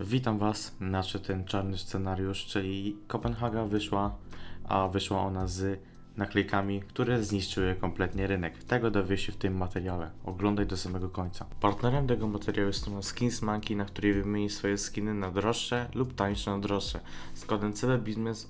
Witam Was. Nadszedł ten czarny scenariusz, czyli Kopenhaga wyszła, a wyszła ona z naklejkami, które zniszczyły kompletnie rynek. Tego dowiesz się w tym materiale. Oglądaj do samego końca. Partnerem tego materiału jest strona Skins Monkey, na której wymienisz swoje skiny na droższe lub tańsze na droższe. Z kodem CB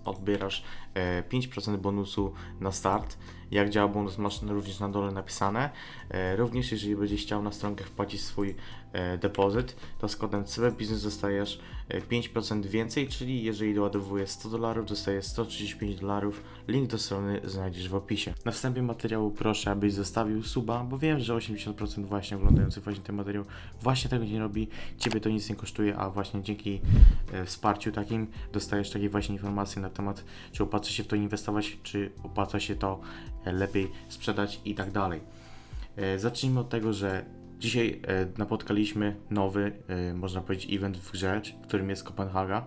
odbierasz e, 5% bonusu na start. Jak działa bonus masz również na dole napisane. E, również jeżeli będziesz chciał na stronkę wpłacić swój e, depozyt, to z kodem CB Business dostajesz e, 5% więcej, czyli jeżeli doładowujesz 100 dolarów, dostajesz 135 dolarów. Link do strony znajdziesz w opisie. Na wstępie materiału proszę, abyś zostawił suba, bo wiem, że 80% właśnie oglądających właśnie ten materiał właśnie tego nie robi. Ciebie to nic nie kosztuje, a właśnie dzięki e, wsparciu takim dostajesz takie właśnie informacje na temat, czy opłaca się w to inwestować, czy opłaca się to e, lepiej sprzedać i tak dalej. E, Zacznijmy od tego, że dzisiaj e, napotkaliśmy nowy, e, można powiedzieć, event w grze, którym jest Kopenhaga.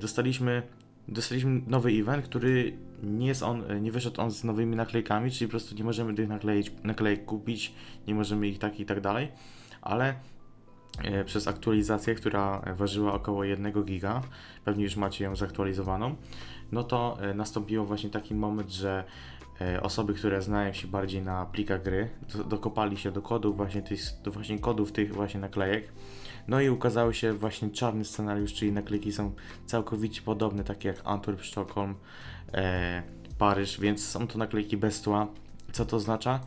Dostaliśmy, dostaliśmy nowy event, który nie jest on, nie wyszedł on z nowymi naklejkami, czyli po prostu nie możemy tych naklejek, naklejek kupić, nie możemy ich tak i tak dalej, ale przez aktualizację, która ważyła około 1 giga, pewnie już macie ją zaktualizowaną, no to nastąpiło właśnie taki moment, że osoby, które znają się bardziej na plikach gry, do, dokopali się do kodów właśnie tych, do właśnie kodów tych właśnie naklejek. No i ukazały się właśnie czarny scenariusz, czyli naklejki są całkowicie podobne, takie jak Antwerp, Sztokholm, e, Paryż, więc są to naklejki bez tła. Co to oznacza?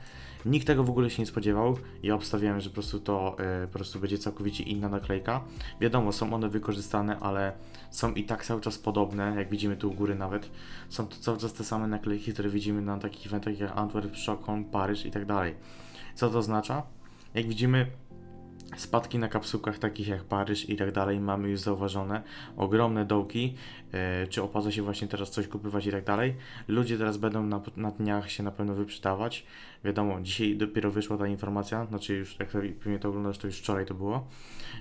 Nikt tego w ogóle się nie spodziewał. Ja obstawiałem, że po prostu to e, po prostu będzie całkowicie inna naklejka. Wiadomo, są one wykorzystane, ale są i tak cały czas podobne, jak widzimy tu u góry nawet. Są to cały czas te same naklejki, które widzimy na takich eventach jak Antwerp, Sztokholm, Paryż i tak dalej. Co to oznacza? Jak widzimy, spadki na kapsułkach takich jak Paryż i tak dalej mamy już zauważone. Ogromne dołki, e, czy opłaca się właśnie teraz coś kupywać i tak dalej. Ludzie teraz będą na, na dniach się na pewno wyprzedawać. Wiadomo, dzisiaj dopiero wyszła ta informacja, znaczy już jak pewnie to oglądasz, to już wczoraj to było.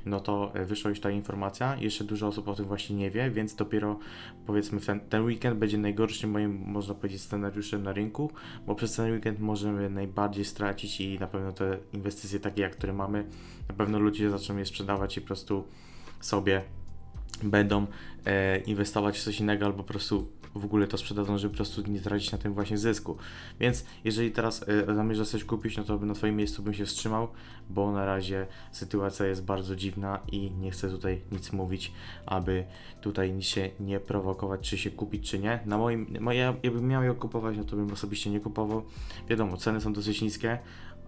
No to e, wyszła już ta informacja. Jeszcze dużo osób o tym właśnie nie wie, więc dopiero powiedzmy ten, ten weekend będzie najgorszym moim, można powiedzieć, scenariuszem na rynku, bo przez ten weekend możemy najbardziej stracić i na pewno te inwestycje takie jak które mamy, pewno ludzie zaczną je sprzedawać i po prostu sobie będą e, inwestować w coś innego albo po prostu w ogóle to sprzedadzą, żeby po prostu nie tracić na tym właśnie zysku. Więc jeżeli teraz e, zamierzasz coś kupić, no to na Twoim miejscu bym się wstrzymał, bo na razie sytuacja jest bardzo dziwna i nie chcę tutaj nic mówić, aby tutaj nic się nie prowokować, czy się kupić, czy nie. Na moim, moja, jakbym miał ją kupować, no to bym osobiście nie kupował. Wiadomo, ceny są dosyć niskie,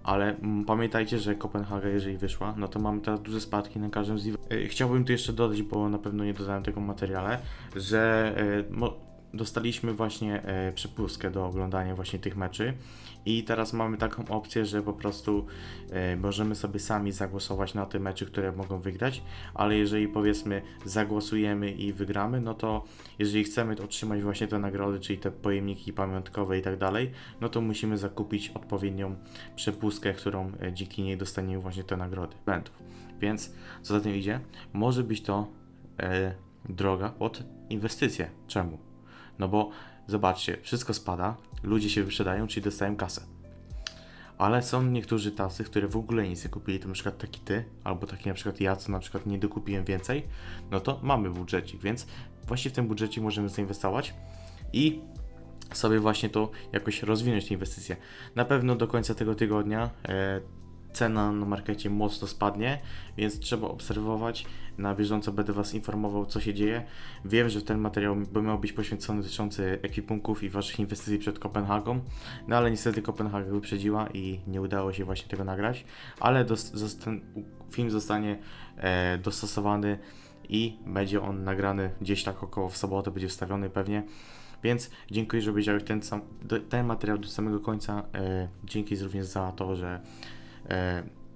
ale pamiętajcie, że Kopenhaga, jeżeli wyszła, no to mamy teraz duże spadki na każdym z Chciałbym tu jeszcze dodać, bo na pewno nie dodałem tego materiale, że e, dostaliśmy właśnie e, przepustkę do oglądania właśnie tych meczy i teraz mamy taką opcję, że po prostu e, możemy sobie sami zagłosować na te mecze, które mogą wygrać, ale jeżeli powiedzmy zagłosujemy i wygramy, no to jeżeli chcemy otrzymać właśnie te nagrody, czyli te pojemniki pamiątkowe i tak dalej, no to musimy zakupić odpowiednią przepustkę, którą e, dzięki niej dostaniemy właśnie te nagrody eventów. Więc co za tym idzie, może być to e, droga pod inwestycje. Czemu? No bo zobaczcie, wszystko spada, ludzie się wyprzedają, czyli dostają kasę. Ale są niektórzy tacy, które w ogóle nic nie kupili, to na przykład taki ty, albo taki na przykład ja, co na przykład nie dokupiłem więcej, no to mamy budżecik, więc właśnie w tym budżecie możemy zainwestować i sobie właśnie to jakoś rozwinąć te inwestycje. Na pewno do końca tego tygodnia e, cena na markecie mocno spadnie, więc trzeba obserwować. Na bieżąco będę Was informował, co się dzieje. Wiem, że ten materiał miał być poświęcony dotyczący ekwipunków i Waszych inwestycji przed Kopenhagą, no ale niestety Kopenhaga wyprzedziła i nie udało się właśnie tego nagrać, ale ten film zostanie e, dostosowany i będzie on nagrany gdzieś tak około w sobotę, będzie wstawiony pewnie. Więc dziękuję, że obejrzałeś ten, ten materiał do samego końca. E, dzięki również za to, że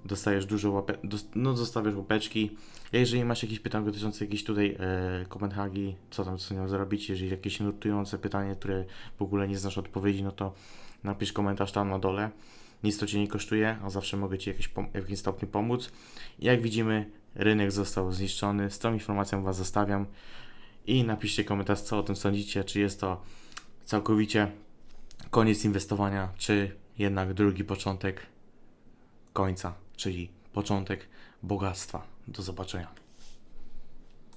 dostajesz dużo łapek, no zostawiasz łapeczki. Jeżeli masz jakieś pytania dotyczące jakiejś tutaj e, Kopenhagi, co tam co nią zrobić, jeżeli jakieś nurtujące pytanie, które w ogóle nie znasz odpowiedzi, no to napisz komentarz tam na dole. Nic to Cię nie kosztuje, a zawsze mogę Ci jakieś w jakimś stopniu pomóc. Jak widzimy, rynek został zniszczony. Z tą informacją Was zostawiam. I napiszcie komentarz, co o tym sądzicie. Czy jest to całkowicie koniec inwestowania, czy jednak drugi początek końca, czyli początek bogactwa. Do zobaczenia.